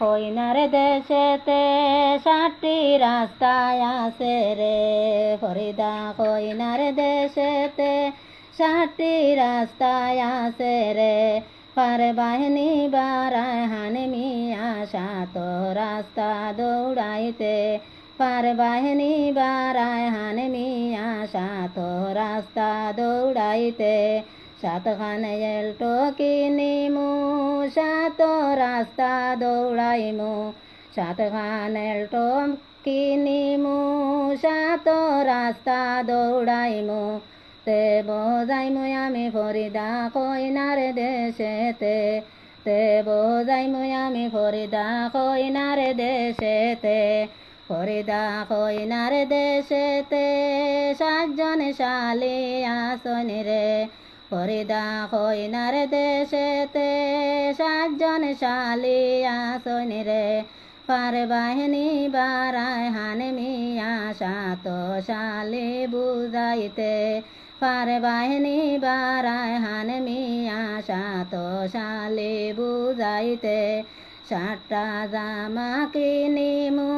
কইনার দেশেতে ষাটটি রাস্তায় আছে রে। ফরিদা কইনার দেশেতে ষাটটি রাস্তায় আছে রে। পার বাহিনী বারায় হানে মিয়া সাত রাস্তা দৌড়াইতে। পার বাহিনী বারায় হানে মিয়া সাত রাস্তা দৌড়াইতে। সাতখানে এলটো কিনিমু, সাত রাস্তা দৌড়াইমু সাতখান এলটো কিনিমু, সাত রাস্তা দৌড়াইমু তে বোঝাইমু আমি ফরিদা কইনার দেশেতে। তে বোঝাইমু আমি ফরিদা কইনার দেশেতে। ফরিদা কইনার দেশেতে। সাতজন শালি আসনি রে ফরিদা কইনার দেশেতে সাতজন শালি আসনি রে। পার বাহিনী বারায় হানে মিয়া, সাত শালি বুঝাইতে। পার বাহিনী বারায় হানে মিয়া, সাত শালি বুঝাইতে। সাতটা জামা কিনিমু,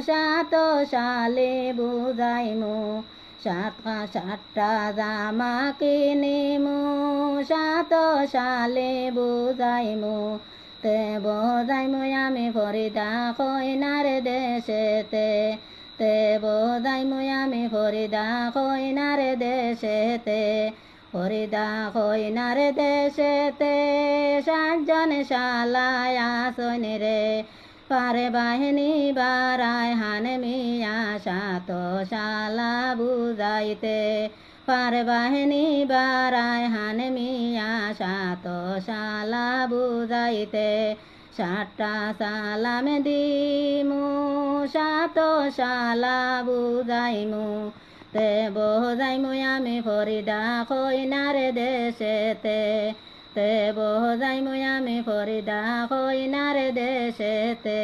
সাত শালি বুঝাইমু। সাতটা সাতটা জামা কিনিমু সাত শালি বুঝাইমু, তে বোঝাইমু আমি ফরিদা কইনার দেশেতে, তে বোঝাইমু আমি ফরিদা কইনার দেশেতে, ফরিদা কইনার দেশেতে, সাতজন শালায় আসনি রে পারে বাহিনী বারায় হানে মিয়া সাত শালা বুঝাইতে। পারে বাহিনী বারায় হানে মিয়া সাত শালা বুঝাইতে। সাতটা সালাম দিমু সাত শালা বুঝাইমু। তে বোঝাইমু আমি ফরিদা কইনার দেশেতে। তে বহ যাই আমি ফরিদা কইনার দেশেতে।